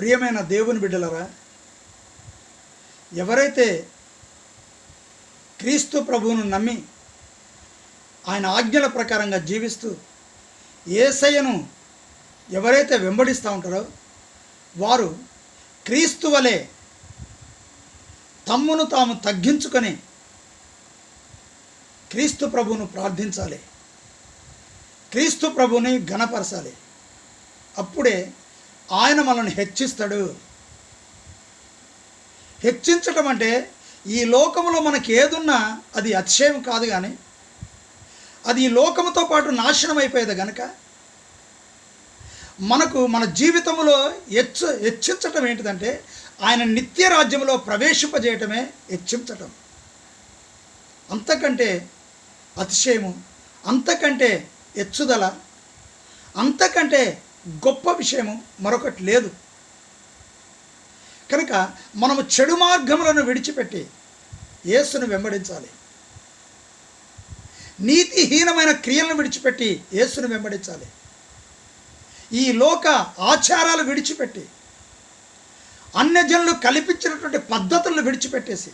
ప్రియమైన దేవుని బిడ్డలరా ఎవరైతే క్రీస్తు ప్రభువును నమ్మి ఆయన ఆజ్ఞల ప్రకారంగా జీవిస్తూ ఏసయ్యను ఎవరైతే వెంబడిస్తూ ఉంటారో వారు క్రీస్తు వలె తమ్మును తాము తగ్గించుకొని క్రీస్తు ప్రభువును ప్రార్థించాలి. క్రీస్తు ప్రభుని ఘనపరచాలి. అప్పుడే ఆయన మనల్ని హెచ్చిస్తాడు. హెచ్చించటం అంటే ఈ లోకములో మనకి ఏదున్నా అది అతిశయం కాదు కానీ అది ఈ లోకముతో పాటు నాశనం అయిపోయేది కనుక మనకు మన జీవితంలో హెచ్చ హెచ్చించటం ఏంటిదంటే ఆయన నిత్య రాజ్యంలో ప్రవేశింపజేయటమే హెచ్చించటం. అంతకంటే అతిశయము అంతకంటే హెచ్చుదల అంతకంటే గొప్ప విషయము మరొకటి లేదు. కనుక మనము చెడు మార్గములను విడిచిపెట్టి యేసును వెంబడించాలి. నీతిహీనమైన క్రియలను విడిచిపెట్టి యేసును వెంబడించాలి. ఈ లోక ఆచారాలు విడిచిపెట్టి అన్యజనులు కల్పించినటువంటి పద్ధతులను విడిచిపెట్టేసి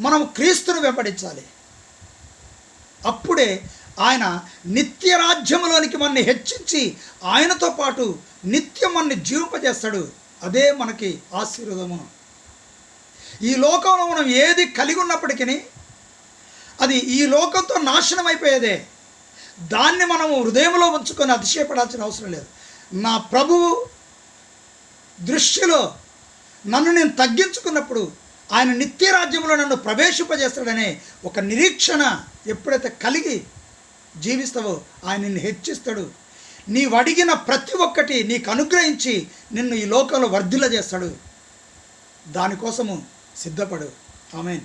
మనం క్రీస్తును వెంబడించాలి. అప్పుడే ఆయన నిత్య రాజ్యములోనికి మనని హెచ్చించి ఆయనతో పాటు నిత్యం మనని జీవింపజేస్తాడు. అదే మనకి ఆశీర్వాదము. ఈ లోకంలో మనం ఏది కలిగి ఉన్నప్పటికీ అది ఈ లోకంతో నాశనం అయిపోయేదే. దాన్ని మనము హృదయంలో ఉంచుకొని అతిశయపడాల్సిన అవసరం లేదు. నా ప్రభువు దృష్టిలో నన్ను నేను తగ్గించుకున్నప్పుడు ఆయన నిత్య రాజ్యంలో నన్ను ప్రవేశింపజేస్తాడనే ఒక నిరీక్షణ ఎప్పుడైతే కలిగి జీవిస్తావో. ఆయన నిన్ను హెచ్చిస్తాడు. నీవు అడిగిన ప్రతి ఒక్కటి నీకు అనుగ్రహించి నిన్ను ఈ లోకంలో వర్ధిల చేస్తాడు దానికోసము సిద్ధపడు. ఆమెన్.